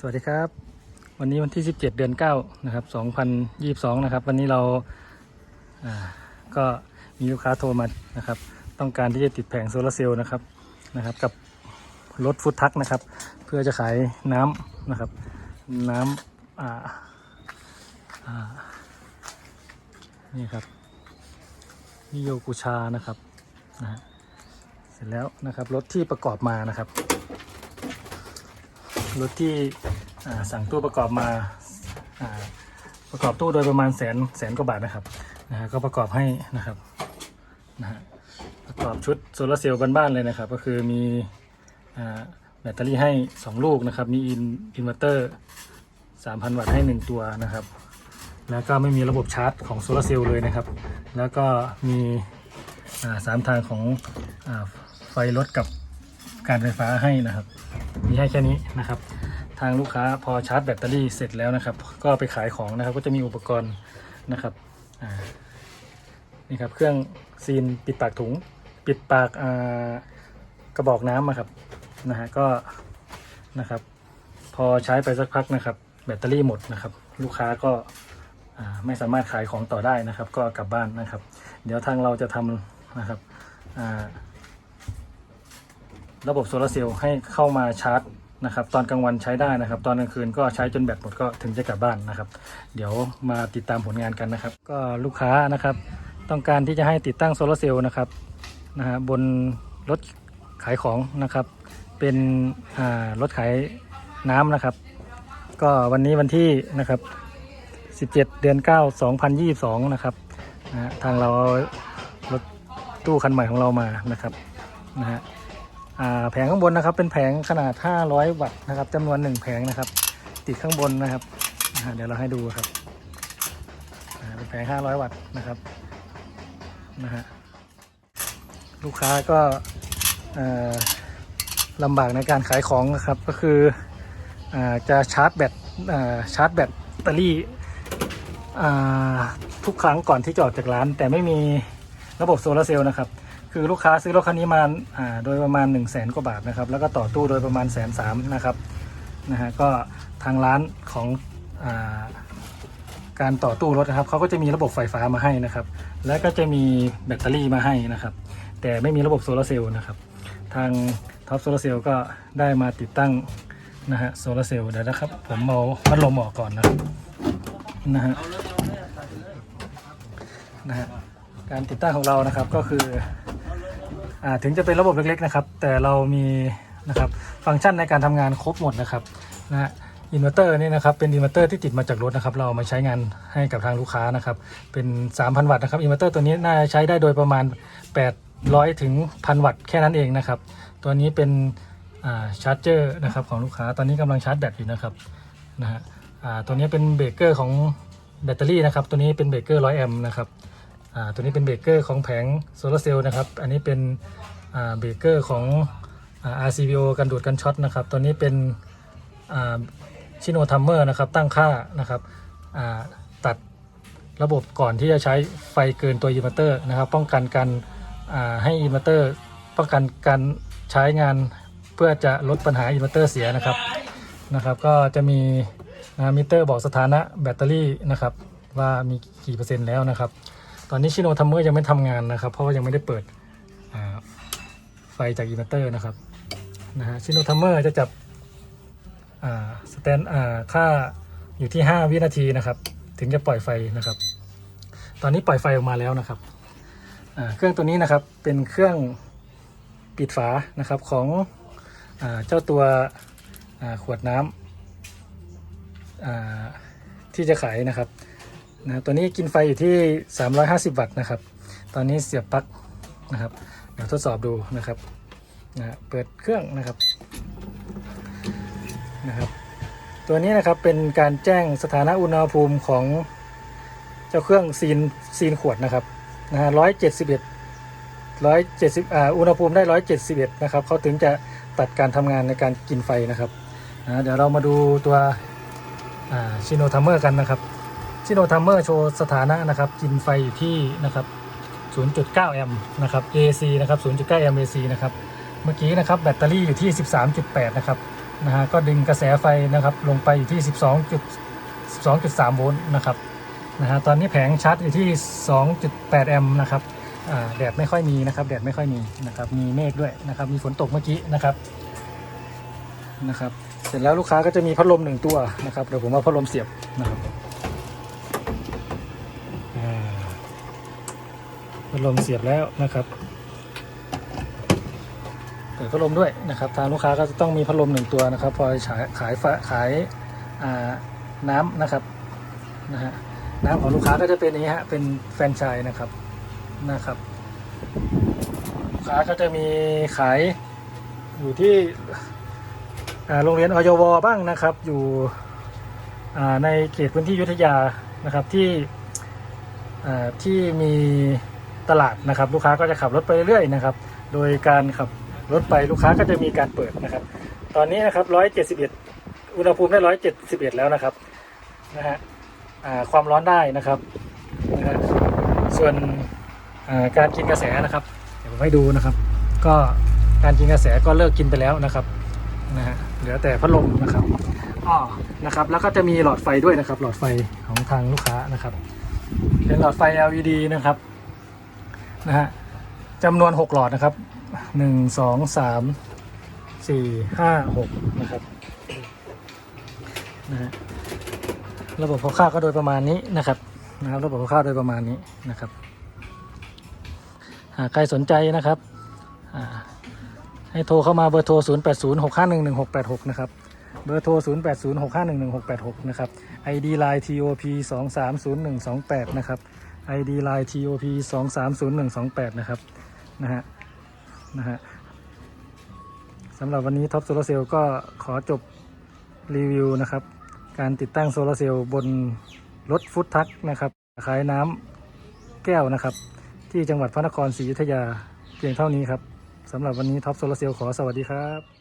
สวัสดีครับ วันนี้วันที่ 17 เดือน 9 นะครับ 2022 นะครับ วันนี้เราอ่าก็มีลูกค้าโทรมานะครับ ต้องการที่จะติดแผงโซลาร์เซลล์นะครับนะครับ กับรถฟุตทักนะครับ เพื่อจะขายน้ำนะครับ น้ำอ่านี่ครับนิโยกุชานะครับนะเสร็จแล้วนะครับรถที่ประกอบมานะครับ รถที่สั่งตู้ประกอบมาประกอบตู้โดยประมาณแสนแสนกว่าบาทนะครับนะฮะก็ประกอบให้นะครับนะฮะประกอบชุดโซลาร์เซลล์บ้านๆเลยนะครับ ก็คือมีแบตเตอรี่ให้ 2 ลูกนะครับ มีอินอินเวอร์เตอร์3,000 วัตต์ให้ 1 ตัวนะครับ แล้วก็ไม่มีระบบชาร์จของโซลาร์เซลล์เลยนะครับ แล้วก็มีสามทางของอไฟรถกับ การไฟฟ้าให้นะครับ มีให้แค่นี้นะครับ ทางลูกค้าพอชาร์จแบตเตอรี่เสร็จแล้วนะครับ ก็ไปขายของนะครับ ก็จะมีอุปกรณ์นะครับนี่ครับเครื่องซีนปิดปากถุง ปิดปากกระบอกน้ำอะครับนะฮะก็นะครับ พอใช้ไปสักพักนะครับ แบตเตอรี่หมดนะครับ ลูกค้าก็ไม่สามารถขายของต่อได้นะครับ ก็กลับบ้านนะครับ เดี๋ยวทางเราจะทำนะครับอ่า ระบบโซลาร์เซลล์ให้เข้ามาชาร์จนะครับ ตอนกลางวันใช้ได้นะครับ ตอนกลางคืนก็ใช้จนแบตหมดก็ถึงจะกลับบ้านนะครับ เดี๋ยวมาติดตามผลงานกันนะครับ ก็ลูกค้านะครับ ต้องการที่จะให้ติดตั้งโซลาร์เซลล์นะครับนะฮะบนรถขายของนะครับ เป็นอ่ารถขายน้ำนะครับ ก็วันนี้วันที่นะครับ 17 เดือน 9 2022 นะครับนะฮะทางเรารถตู้คันใหม่ของเรามานะครับนะฮะ แผงข้างบนนะครับ เป็นแผงขนาด 500 วัตต์นะครับจำนวน 1 แผงนะครับ ติดข้างบนนะครับเดี๋ยวเราให้ดูครับเป็นแผง 500 วัตต์นะครับนะฮะลูกค้าก็ลำบากในการขายของนะครับ ก็คืออจะชาร์จแบตชาร์จแบตเตอรี่ทุกครั้งก่อนที่จะออกจากร้าน แต่ไม่มีระบบโซลาร์เซลล์นะครับ คือลูกค้าซื้อรถคันนี้มาอ่าโดยประมาณ 1 0 0 0 0แสนกว่าบาทนะครับ แล้วก็ต่อตู้โดยประมาณแสนสามนะครับนะฮะก็ทางร้านของอาการต่อตู้รถนะครับเขาก็จะมีระบบไฟฟ้ามาให้นะครับ แล้วก็จะมีแบตเตอรี่มาให้นะครับ แต่ไม่มีระบบโซลาร์เซลล์นะครับ ทางท็อปโซลาร์เซลล์ก็ได้มาติดตั้งนะฮะโซลาร์เซลล์เดี๋ยวนะครับผมเอาพัดลมออกก่อนนะนะฮะนะฮะการติดตั้งของเรานะครับก็คือ ถึงจะเป็นระบบเล็กๆนะครับ แต่เรามีนะครับฟังก์ชันในการทำงานครบหมดนะครับนะฮะอินเวอร์เตอร์นี่นะครับเป็นอินเวอร์เตอร์ที่ติดมาจากรถนะครับ เราเอามาใช้งานให้กับทางลูกค้านะครับ เป็น 3,000 วัตต์นะครับอินเวอร์เตอร์ตัวนี้น่าจะใช้ได้โดยประมาณ 800 ถึง 1,000 วัตต์แค่นั้นเองนะครับ ตัวนี้เป็นาชาร์จเจอร์นะครับของลูกค้าตอนนี้กำลังชาร์จแบตอยู่นะครับนะฮะอ่าตัวนี้เป็นเบรกเกอร์ของแบตเตอรี่นะครับ ตัวนี้เป็นเบรกเกอร์100แอมป์นะครับ ตัวนี้เป็นเบรกเกอร์ของแผงโซลาร์เซลล์นะครับ อันนี้เป็นเบรกเกอร์ของ RCBO กันดูดกันช็อตนะครับ ตัวนี้เป็นชิโนทัมเมอร์นะครับ ตั้งค่านะครับตัดระบบก่อนที่จะใช้ไฟเกินตัวอินเวอร์เตอร์นะครับ ป้องกันการให้อินเวอร์เตอร์ ป้องกันการใช้งานเพื่อจะลดปัญหาอินเวอร์เตอร์เสียนะครับนะครับ ก็จะมีมิเตอร์บอกสถานะแบตเตอรี่นะครับ ว่ามีกี่เปอร์เซ็นต์แล้วนะครับ ตอนนี้ชิโนทัมเมอร์ยังไม่ทำงานนะครับ เพราะว่ายังไม่ได้เปิดไฟจากอินเวอร์เตอร์นะครับนะฮะชิโนทัมเมอร์จะจับสแตนค่าอยู่ที่ 5 วินาทีนะครับ ถึงจะปล่อยไฟนะครับ ตอนนี้ปล่อยไฟออกมาแล้วนะครับเครื่องตัวนี้นะครับเป็นเครื่องปิดฝานะครับของอเจ้าตัวขวดน้ำที่จะขายนะครับ นะตัวนี้กินไฟอยู่ที่ 350 วัตต์นะครับ ตอนนี้เสียบปลั๊กนะครับ เดี๋ยวทดสอบดูนะครับนะเปิดเครื่องนะครับนะครับ ตัวนี้นะครับเป็นการแจ้งสถานะอุณหภูมิของเจ้าเครื่องซีนซีนขวดนะครับนะฮะร้อยเจ็ดสิบเอ็ดร้อยเจ็ดสิบอ่าอุณหภูมิได้ร้อยเจ็ดสิบเอ็ดนะครับเขาถึงจะตัดการทำงานในการกินไฟนะครับนะเดี๋ยวเรามาดูตัวอ่าชิโนทัมเมอร์กันนะครับ ชิโนทัมเมอร์โชว์สถานะนะครับกินไฟอยู่ที่นะครับ 0.9 แอมป์นะครับ AC นะครับ 0.9 แอมป์ AC นะครับ เมื่อกี้นะครับแบตเตอรี่อยู่ที่ 13.8 นะครับนะฮะก็ดึงกระแสไฟนะครับลงไปอยู่ที่ 12จุด12.3 โวลต์นะครับนะฮะตอนนี้แผงชาร์จอยู่ที่ 2.8 แอมป์นะครับแดดไม่ค่อยมีนะครับแดดไม่ค่อยมีนะครับมีเมฆด้วยนะครับมีฝนตกเมื่อกี้นะครับนะครับ เสร็จแล้วลูกค้าก็จะมีพัดลมหนึ่งตัวนะครับเดี๋ยวผมเอาพัดลมเสียบนะครับอ่า พัดลมเสียบแล้วนะครับเปิดพัดลมด้วยนะครับทางลูกค้าก็จะต้องมีพัดลมหนึ่งตัวนะครับ พอขายขายฝขายน้ำนะครับนะฮะน้ำของลูกค้าก็จะเป็นอย่างนี้ฮะเป็นแฟนชส์นะครับนะครับลูกค้าก็จะมีขายอยู่ที่โรงเรียนอยวบ้างนะครับ อยู่ในเขตพื้นที่ยุทธยานะครับที่ที่มี ตลาดนะครับ ลูกค้าก็จะขับรถไปเรื่อยๆนะครับ โดยการขับรถไปลูกค้าก็จะมีการเปิดนะครับ ตอนนี้นะครับ171 อุณหภูมิได้ 171 แล้วนะครับนะฮะความร้อนได้นะครับนะฮะส่วนการกินกระแสนะครับ เดี๋ยวผมให้ดูนะครับ ก็การกินกระแสก็เลิกกินไปแล้วนะครับนะฮะเหลือแต่พัดลมนะครับอ้อนะครับ แล้วก็จะมีหลอดไฟด้วยนะครับ หลอดไฟของทางลูกค้านะครับ เป็นหลอดไฟ LED นะครับ นะฮะจำนวน 6 หลอดนะครับหนึ่งสองสามสี่ห้าหกนะครับนะฮะระบบคร่าวๆก็โดยประมาณนี้นะครับนะครับระบบคร่าวๆโดยประมาณนี้นะครับหากใครสนใจนะครับให้โทรเข้ามาเบอร์โทร 0 8 0 6 5 1 1 6 8 6 นะครับ เบอร์โทร 0 8 0 6 5 1 1 6 8 6 นะครับ ID Line TOP 2 3 0 1 2 8 นะครับ ID Line TOP 2 3 0 1 2 8 นะครับนะฮะนะฮะสำหรับวันนี้ท็อปโซลาเซลล์ก็ขอจบรีวิวนะครับ การติดตั้งโซลาเซลล์บนรถฟุตทักนะครับขายน้ำแก้วนะครับ ที่จังหวัดพระนครศรีอยุธยาเพียงเท่านี้ครับสำหรับวันนี้ท็อปโซลาเซลล์ขอสวัสดีครับ